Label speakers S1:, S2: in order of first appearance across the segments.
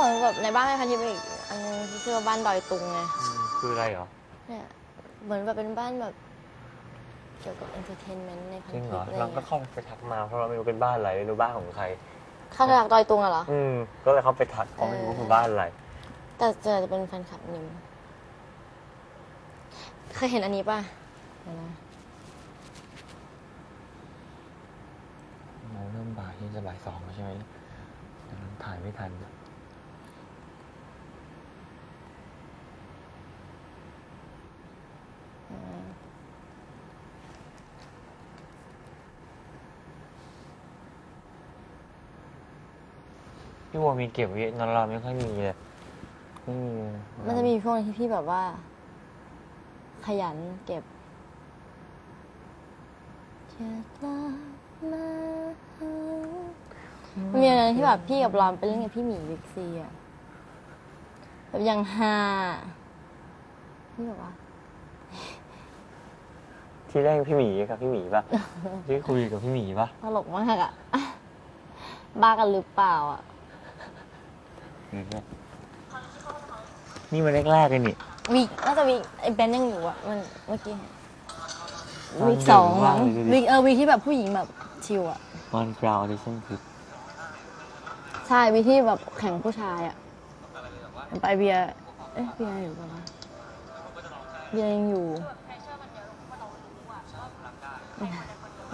S1: ของแบบในบ้านแม่พันทิพย์อีกอันนึงที่ชื่อว่าบ้านดอยตุงไง
S2: อืมคืออะไรเหรอ
S1: เนี่ยเหมือนแบบเป็นบ้านแบบ เกี่ยวกับเอนเตอร์เทนเมนต์ในพัน
S2: จริ
S1: ทิ
S2: ง
S1: พย์
S2: เหรอ
S1: อะไร
S2: เราก็
S1: เงี้ย
S2: เข้าไปทักมาเพราะเราไม่รู้เป็นบ้านอะไรไม่รู้บ้านของใคร
S1: เข้าจากดอยตุงอะเหรอ
S2: อืม ก็เลยเข้าไปทักเขาไม่รู้ว่าคือบ้านอะไร
S1: แต่เจอจะเป็นแฟนคลับนิม เคยเห็นอันนี้ป่ะเดี๋ยวนะ
S2: เราเริ่มบ่ายที่จะบ่ายสองแล้วใช่ไหมดังนั้นถ่ายไม่ทัน พี่วัวมีเก็บไว้นอนเราไม่ค่อยมีเลยไม่มีเลย
S1: มันจะมีช่วงที่พี่แบบว่า ขยันเก็บจะกลับมาหามันมีอะไรที่แบบพี่กับรอมไปเล่นกับพี่หมีบิ๊กซีอะแบบยังฮาพี่แบบว่า
S2: ที่แรกพี่หมีกับพี่หมีปะที่คุยกับพี่หมีปะ
S1: ตลกมากอะบ้ากันหรือเปล่าอะ
S2: นี่มันแรกๆเลยนี่
S1: วีน่าจะวีไอ้เบนยังอยู่อะมันเมื่อกี้
S2: ตอน
S1: วีสอง
S2: เด็ก
S1: มั้ง
S2: มากเลยดูดิ
S1: วีเออวีที่แบบผู้หญิงแบบชิวอะ
S2: ตอนกราวดิชั่นคือ
S1: ใช่วีที่แบบแข่งผู้ชายอะไปเบียร์เอ๊ะเบียร์อยู่ปะวะเบียร์ยังอยู่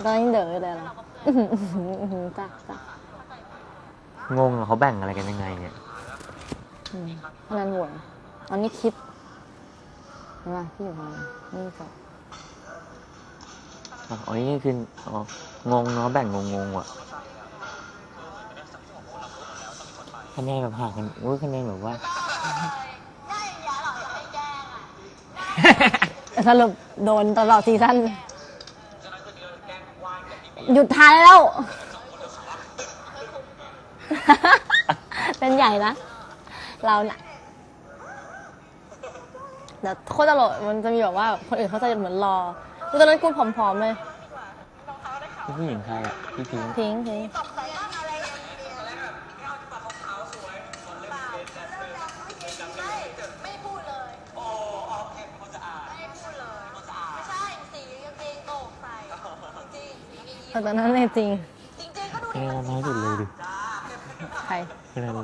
S1: ตอนยังเด๋อเลยล่ะอื้อหืออื้อหืออื้อหือจ้ะจ้ะ
S2: งงอะเขาแบ่งอะไรกันยังไงเนี่ย
S1: อืมพนันหวยอันนี้คิดเห็นป่ะพี่อยู่พนันนี่ก็
S2: อ๋อนี่คืออ๋องงเนาะแบ่งงงงๆว่ะคะแนนแบบห่างกันอุ้ยคะแนนแบบว่า
S1: สรุปโดนตลอดซีซั่นหยุดทายแล้ว เป็นใหญ่นะ เราน่ะแต่โคตรตลกมันจะมีแบบว่าคนอื่นเขาจะเหมือนรอคือตอนนั้นกูผอมๆเลย
S2: ผู้หญิงใครอะพี่พิงค์
S1: พิงค์พิงค์
S3: ไม่พูดเลยโอ้โอเคเป็นคนสะอาดไม่พูดเลยไม่ใช่สีกางเกงโต่งใส่จริงๆสีกางเกงยีน
S1: แต่ตอนนั้นเนี่ยจริง
S3: จริงๆก็ดู
S2: คะแนนเราน้อยสุดเลยดิ
S1: ใคร
S2: คะแนนเรา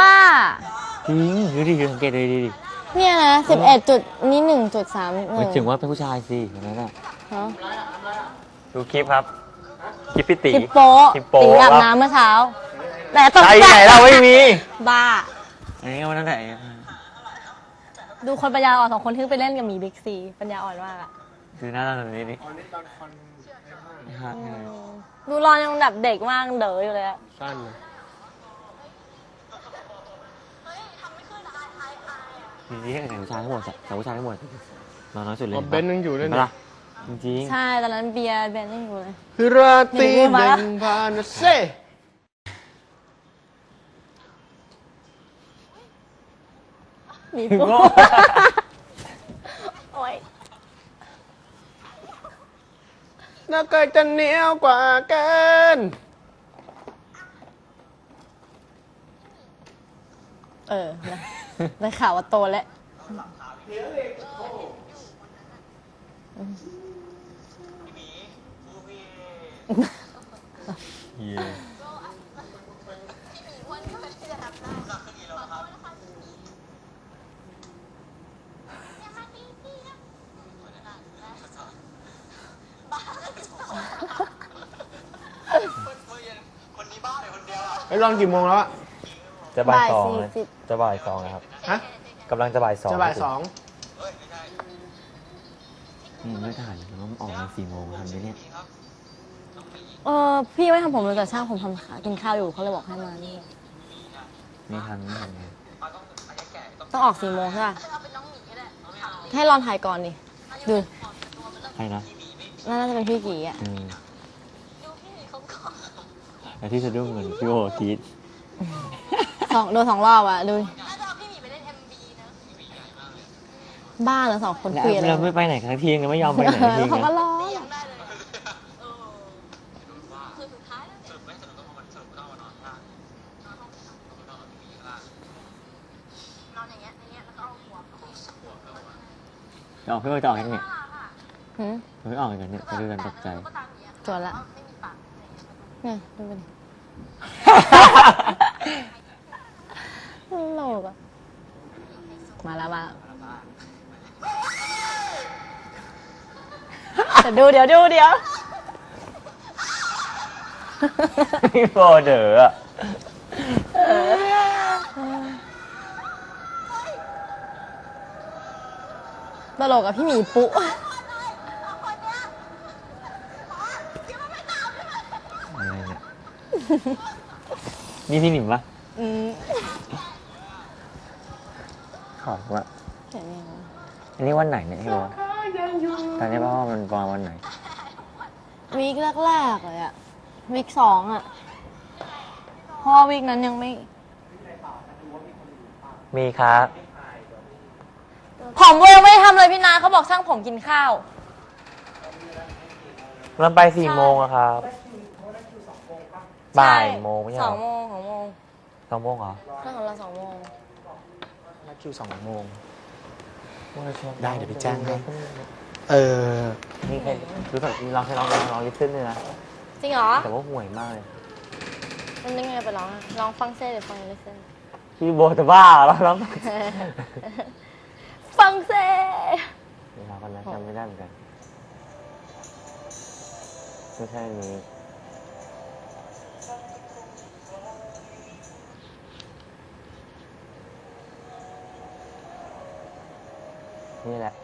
S1: บ้า
S2: จริงดูดิสังเกตดูดิดิ
S1: เนี่ยนะสิบเอ็ดจุดนี่หนึ่งจุดสามห
S2: หมาย
S1: นึ่ง
S2: ถึงว่าเป็นผู้ชายสิคนนั้นอะ
S1: ฮะ
S2: ดูคลิปครับ คลิปพี่ตี
S1: คลิปโป๊ะ
S2: คลิปโป๊ะ
S1: ตีอาบ
S2: ว่า
S1: น้ำเมื่อเช้า แต่ตก
S2: ใคร
S1: ใจ
S2: ไหนเราไม่มี
S1: บ้า
S2: อันนี้ก็วันนั้นไหน
S1: ดูคนปัญญาอ่อนสองคนที่ไปเล่นกับหมีบิ๊กซี ปัญญาอ่อนมากอะ
S2: ดูหน้าตอนนี้นี่ฮะ
S1: ดูรอนยังแบบเด็กมากเด๋ออยู่เลยอะ
S4: สั้นเลย
S2: จริงๆแต่ผู้ชายทั้งหมดแต่ผู้ชายทั้งหมดเราน้อยสุดเลย
S4: อ๋อเบนซ์ยังอยู่ด้วย
S2: เห็น
S4: นี่
S2: ปะล่ะจริง
S1: ใช่ตอนนั้นเบียร์เบนยังอยู่เลย
S4: ราตรี
S1: เห็นไหม
S4: ห
S1: วะ
S4: นึ่งพันเซ่
S1: มี
S2: ๆ
S1: ปุ๊
S2: โง่
S1: โอ้ย
S4: น่าเกิดจะเหนียวกว่ากิน
S1: เออนะ ได้ข่าวว่าโตแล้ว
S2: เหี้ย
S4: ไอ้ยรอนกี่โมงแล้วอะ
S2: จะบ่ายสอง
S1: บ่ายสี่
S2: เลย
S1: สิบ
S2: จะบ่ายสองนะครับ
S4: ฮะ
S2: กำลังจะบ่ายสอง
S4: จะบ่ายสอง
S2: อืมไม่ทันแล้วมันออกมาสี่โมงทันไหมเนี่ย
S1: เออพี่ไม่ทำผมเลยแต่ช่างผมทำขากินข้าวอยู่เขาเลยบอกให้มานี่
S2: ไม่ทันไม่ทันไง
S1: ต้องออกสี่โมงใช่ป่ะให้รอนถ่ายก่อนดิดู
S2: ใครนะ
S1: น่าจะเป็นพี่กีอะ
S2: อืมแต่ที่สะดุ้งเหมือนพี่โอทีส
S1: สองโดนสองรอบอะดู
S3: น่าจะเอาพี่หมีไปเล่น MV นะ
S1: บ้าเหรอสองคน
S2: แล้ว
S1: คุยอะไร
S2: เราไม่ไปไหนทั้งทียังไม่ยอมไปไหนทั้งที
S1: แล้วเขาก็
S2: นะ
S1: ร้อง
S3: ยังได้เลยเออคือสุดท้ายแล้วเนี่ยนอนอย่างเงี้ยอย่างเงี้ยแล้วก็เอาหัวเข้าไป
S2: จะออกพี่ว่าจะออกยังเนี่ย
S1: หืม
S2: ไม่ออกอย่างเนี่ยจะดูกันตกใจ
S3: ก็ตามอย่างเงี้ย
S1: ตัวละ
S3: ไม่มีปากอะไรอย่างเงี้ย
S1: เนี่ยดูไปดิ ตลกอะมาแล้วมาแล้วแต่ดูเดี๋ยวดูเดี๋ยว
S2: พี่โบเด๋ออะ
S1: ตลกอะพี่หมีปุ๊
S2: อะไรเนี่ย นี่พี่หนิมปะ
S1: อืม
S2: ขอบว่า
S1: เห็นยังไง
S2: อันนี้วันไหนเนี่ยพี่โบตอนนี้พ่อมันประมาณวันไหน
S1: วีคแรกๆเลยอะวีคสองอะเพราะว่าวีคนั้นยังไม่
S2: มีครับ
S1: ผมเวอร์ไม่ได้ทำเลยพี่นาเขาบอกช่างผมกินข้าว
S2: เราไปสี่โมงอะครับบ่ายโมงไม่ใช่
S1: ส
S2: เหร
S1: อง
S2: อ
S1: โมงสองโมง
S2: สองโมงเหรอ
S1: ช่างของเราสองโมง
S2: นัด คิวสองโมง
S4: ได้เดี๋ยวไปแจ้งให้ เออ
S2: นี่เคยรู้สึกลองเคยลองลองลองลิสเต้นเลยนะ
S1: จริงเหรอ
S2: แต่ว่าห่วยมากเลย
S1: มันยังไงไปร้องอะร้องฟังเซ่หรือฟังเลเซ่
S2: พี่โบจะบ้าเหรอร้อง
S1: ฟังเซ่
S2: เวลาคนนั้นจำไม่ได้เหมือนกัน ไม่ใช่อัน นี้นี่แหละ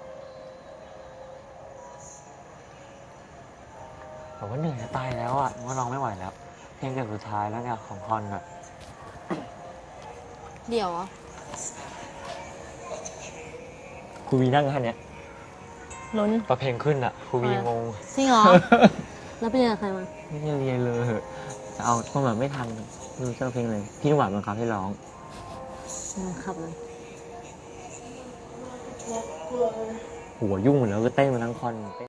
S2: แต่ว่าเหนื่อยจะตายแล้วอะว่าร้องไม่ไหวแล้ว เพลงเกือบสุดท้ายแล้วเนี่ยของคอนอะ
S1: เดี๋ยวเหรอ
S2: ครูวีนั่งแค่เนี้ย
S1: ลุ้น
S2: พอเพลงขึ้นอะครูวีงง
S1: จริงเหรอ แล้วไปเรียนกับใครมา
S2: ไม่ได้เรียนเลยจะเอาก็แบบไม่ทันไม่รู้จะเอาเพลงเลยพี่นุ่มหวานบังคับให้ร้อง
S1: อืมครับเลย
S2: หัวยุ่งหมดแล้วก็เต้นมาทั้งคอนเต้น